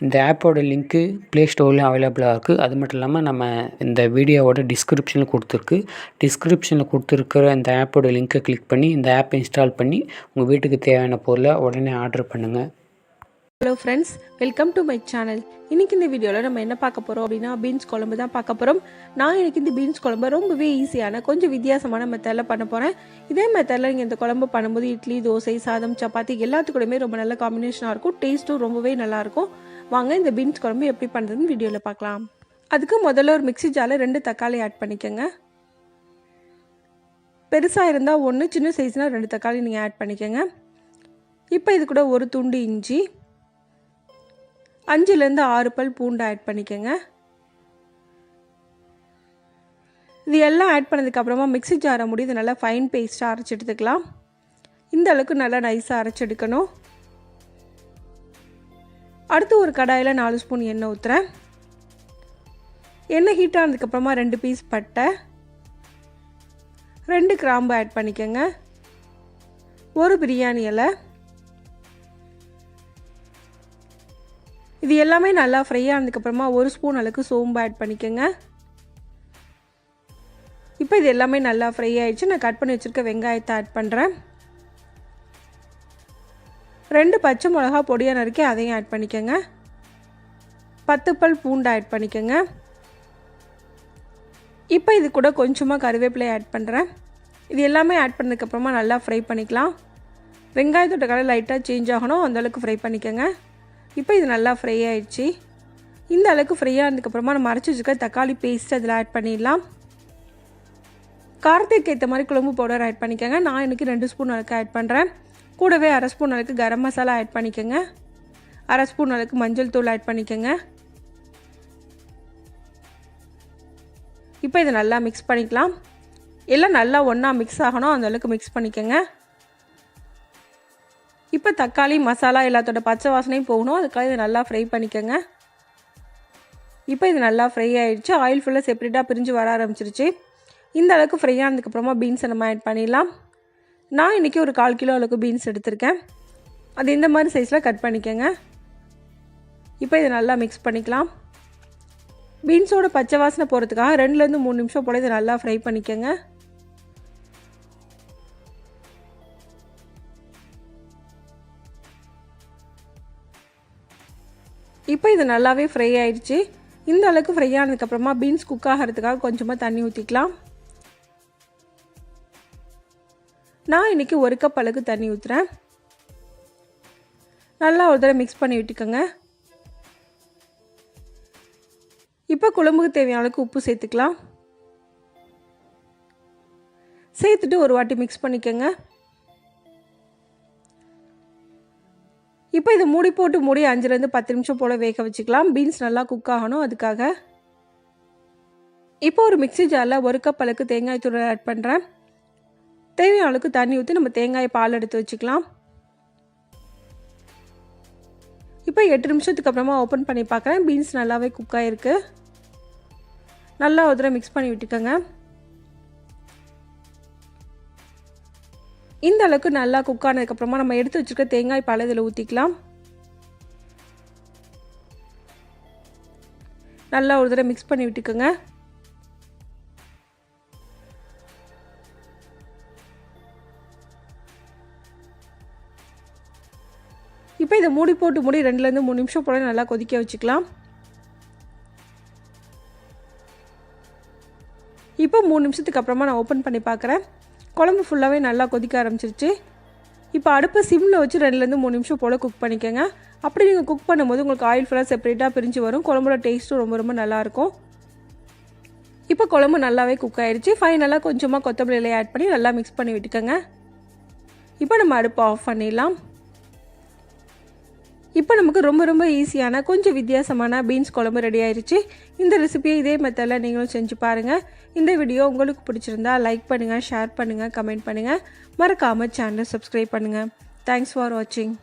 இந்த ஆப்போட link play ஸ்டோர்லேயும் அவைலபிளாக இருக்குது அது மட்டும் இல்லாமல் நம்ம இந்த வீடியோவோட டிஸ்கிரிப்ஷனில் கொடுத்துருக்கு. டிஸ்கிரிப்ஷனில் கொடுத்துருக்கிற இந்த ஆப்போட லிங்க்கை கிளிக் பண்ணி இந்த ஆப்பை இன்ஸ்டால் பண்ணி உங்கள் வீட்டுக்கு தேவையான பொருளை உடனே ஆர்டர் பண்ணுங்கள் hello friends welcome to my channel இன்றைக்கி இந்த வீடியோவில் நம்ம என்ன பார்க்க போகிறோம் அப்படின்னா பீன்ஸ் குழம்பு தான் பார்க்க போகிறோம் நான் எனக்கு இந்த பீன்ஸ் குழம்பு ரொம்பவே ஈஸியான கொஞ்சம் வித்தியாசமான மெத்தடில் பண்ண போகிறேன் இதே மெத்தடில் நீங்கள் இந்த குழம்பு பண்ணும்போது இட்லி தோசை சாதம் சப்பாத்தி எல்லாத்துக்கூடமே ரொம்ப நல்ல காம்பினேஷனாக இருக்கும். டேஸ்ட்டும் ரொம்பவே நல்லாயிருக்கும் வாங்க இந்த பீன்ஸ் குழம்பு எப்படி பண்ணுறதுன்னு வீடியோவில் பார்க்கலாம். அதுக்கு முதல்ல ஒரு மிக்ஸி ஜாரில் ரெண்டு தக்காளி ஆட் பண்ணிக்கோங்க. பெருசாக இருந்தால் ஒன்று சின்ன சைஸ்னால் ரெண்டு தக்காளி நீங்கள் ஆட் பண்ணிக்கோங்க. இப்போ இது கூட ஒரு துண்டு இஞ்சி அஞ்சுலேருந்து ஆறு பல் பூண்டு ஆட் பண்ணிக்கோங்க. இது எல்லாம் ஆட் பண்ணதுக்கப்புறமா மிக்ஸி ஜாரை முடியுது நல்லா ஃபைன் பேஸ்ட்டாக அரைச்சி எடுத்துக்கலாம். இந்த அளவுக்கு நல்லா நைஸாக அரைச்சி எடுக்கணும். அடுத்து ஒரு கடாயில் நாலு ஸ்பூன் எண்ணெய் ஊற்றுறேன் எண்ணெய் ஹீட் ஆனதுக்கப்புறமா ரெண்டு பீஸ் பட்டை. ரெண்டு கிராம்பு ஆட் பண்ணிக்கோங்க. ஒரு பிரியாணி இலை. இது எல்லாமே நல்லா ஃப்ரை ஆனதுக்கப்புறமா ஒரு ஸ்பூன் அளவுக்கு சோம்பு ஆட் பண்ணிக்கோங்க. இப்போ இது எல்லாமே நல்லா ஃப்ரை ஆயிடுச்சு. நான் கட் பண்ணி வச்சுருக்க வெங்காயத்தை ஆட் பண்ணுறேன் ரெண்டு பச்சை மிளகா பொடியாக நறுக்கி அதையும் ஆட் பண்ணிக்கோங்க. பத்து பல் பூண்டு ஆட் பண்ணிக்கோங்க. இப்போ இது கூட கொஞ்சமாக கருவேப்பிலை ஆட் பண்ணுறேன் இது எல்லாமே ஆட் பண்ணதுக்கப்புறமா நல்லா ஃப்ரை பண்ணிக்கலாம். வெங்காயத்தோட கலர் லைட்டாக சேஞ்ச் ஆகணும். அந்தளவுக்கு ஃப்ரை பண்ணிக்கோங்க. இப்போ இது நல்லா ஃப்ரை ஆயிடுச்சு. இந்த அளவுக்கு ஃப்ரை ஆனதுக்கப்புறமா நம்ம அரைச்சி வச்சுக்க தக்காளி பேஸ்ட் அதில் ஆட் பண்ணிடலாம். காரத்துக்கு ஏற்ற மாதிரி குழம்பு பவுடர் ஆட் பண்ணிக்கோங்க. நான் இன்றைக்கி ரெண்டு ஸ்பூன் அளவுக்கு ஆட் பண்ணுறேன் கூடவே அரை ஸ்பூன் அளவுக்கு கரம் மசாலா ஆட் பண்ணிக்கோங்க. அரை ஸ்பூன் அளவுக்கு மஞ்சள் தூள் ஆட் பண்ணிக்கோங்க. இப்போ இதை நல்லா மிக்ஸ் பண்ணிக்கலாம். எல்லாம் நல்லா ஒன்றா மிக்ஸ் ஆகணும். அந்த அளவுக்கு மிக்ஸ் பண்ணிக்கோங்க. இப்போ தக்காளி மசாலா எல்லாத்தோட பச்சை வாசனையும் போகணும். அதுக்காக இதை நல்லா ஃப்ரை பண்ணிக்கோங்க. இப்போ இது நல்லா ஃப்ரை ஆகிடுச்சு ஆயில் ஃபுல்லாக செப்பரேட்டாக பிரிஞ்சு வர ஆரம்பிச்சிருச்சு. இந்த அளவுக்கு ஃப்ரை ஆனதுக்கப்புறமா பீன்ஸை நம்ம ஆட் பண்ணிடலாம். நான் இன்றைக்கி ஒரு கால் கிலோ அளவுக்கு பீன்ஸ் எடுத்திருக்கேன். அது இந்த மாதிரி சைஸில் கட் பண்ணிக்கோங்க. இப்போ இதை நல்லா மிக்ஸ் பண்ணிக்கலாம். பீன்ஸோட பச்சை வாசனை போகிறதுக்காக ரெண்டுலேருந்து மூணு நிமிஷம் போல் இதை நல்லா ஃப்ரை பண்ணிக்கோங்க. இப்போ இது நல்லாவே ஃப்ரை ஆயிடுச்சு. இந்த அளவுக்கு ஃப்ரை ஆனதுக்கப்புறமா பீன்ஸ் குக் ஆகிறதுக்காக கொஞ்சமாக தண்ணி ஊற்றிக்கலாம் நான் இன்றைக்கி ஒரு கப் அளவுக்கு தண்ணி ஊற்றுறேன் நல்லா ஒரு தடவை மிக்ஸ் பண்ணி விட்டுக்கோங்க. இப்போ குழம்புக்கு தேவையான அளவுக்கு உப்பு சேர்த்துக்கலாம். சேர்த்துட்டு ஒரு வாட்டி மிக்ஸ் பண்ணிக்கோங்க. இப்போ இதை மூடி போட்டு மூடி அஞ்சுலேருந்து பத்து நிமிஷம் போல் வேக வச்சுக்கலாம். பீன்ஸ் நல்லா குக் ஆகணும் அதுக்காக. இப்போ ஒரு மிக்ஸி ஜாரில் ஒரு கப் அளவுக்கு தேங்காய் தூள் ஆட் பண்ணுறேன் தேவையான அளவுக்கு தண்ணி ஊற்றி நம்ம தேங்காய் பால் எடுத்து வச்சுக்கலாம். இப்போ எட்டு நிமிஷத்துக்கு அப்புறமா ஓப்பன் பண்ணி பார்க்குறேன். பீன்ஸ் நல்லாவே குக் ஆகிருக்கு நல்லா ஒரு தடவை மிக்ஸ் பண்ணி விட்டுக்கோங்க. இந்த அளவுக்கு நல்லா குக் ஆனதுக்கப்புறமா நம்ம எடுத்து வச்சுருக்க தேங்காய் பால் இதில் ஊற்றிக்கலாம் நல்லா ஒரு தடவை மிக்ஸ் பண்ணி விட்டுக்கோங்க. இப்போ இதை மூடி போட்டு மூடி ரெண்டுலேருந்து மூணு நிமிஷம் போல நல்லா கொதிக்க வச்சுக்கலாம். இப்போ மூணு நிமிஷத்துக்கு அப்புறமா நான் ஓப்பன் பண்ணி பார்க்குறேன். குழம்பு ஃபுல்லாகவே நல்லா கொதிக்க ஆரம்பிச்சிருச்சு. இப்போ அடுப்பை சிம்மில் வச்சு ரெண்டுலேருந்து மூணு நிமிஷம் போல் குக் பண்ணிக்கோங்க. அப்படி நீங்கள் குக் பண்ணும்போது உங்களுக்கு ஆயில் ஃபுல்லாக செப்பரேட்டாக பிரிஞ்சு வரும். குழம்போட டேஸ்ட்டும் ரொம்ப ரொம்ப நல்லாயிருக்கும் இப்போ குழம்பு நல்லாவே குக் ஆகிடுச்சு ஃபைனலாக கொஞ்சமாக கொத்தமல்லி ஆட் பண்ணி நல்லா மிக்ஸ் பண்ணி விட்டுக்கோங்க. இப்போ நம்ம அடுப்பை ஆஃப் பண்ணிடலாம். இப்போ நமக்கு ரொம்ப ரொம்ப ஈஸியான கொஞ்சம் வித்தியாசமான பீன்ஸ் குழம்பு ரெடி ஆயிருச்சு. இந்த ரெசிபியை இதே மெத்தடில் நீங்களும் செஞ்சு பாருங்கள் இந்த வீடியோ உங்களுக்கு பிடிச்சிருந்தா லைக் பண்ணுங்கள் ஷேர் பண்ணுங்கள் கமெண்ட் பண்ணுங்கள் மறக்காமல் சேனலை சப்ஸ்கிரைப் பண்ணுங்கள் தேங்க்ஸ் ஃபார் வாட்சிங்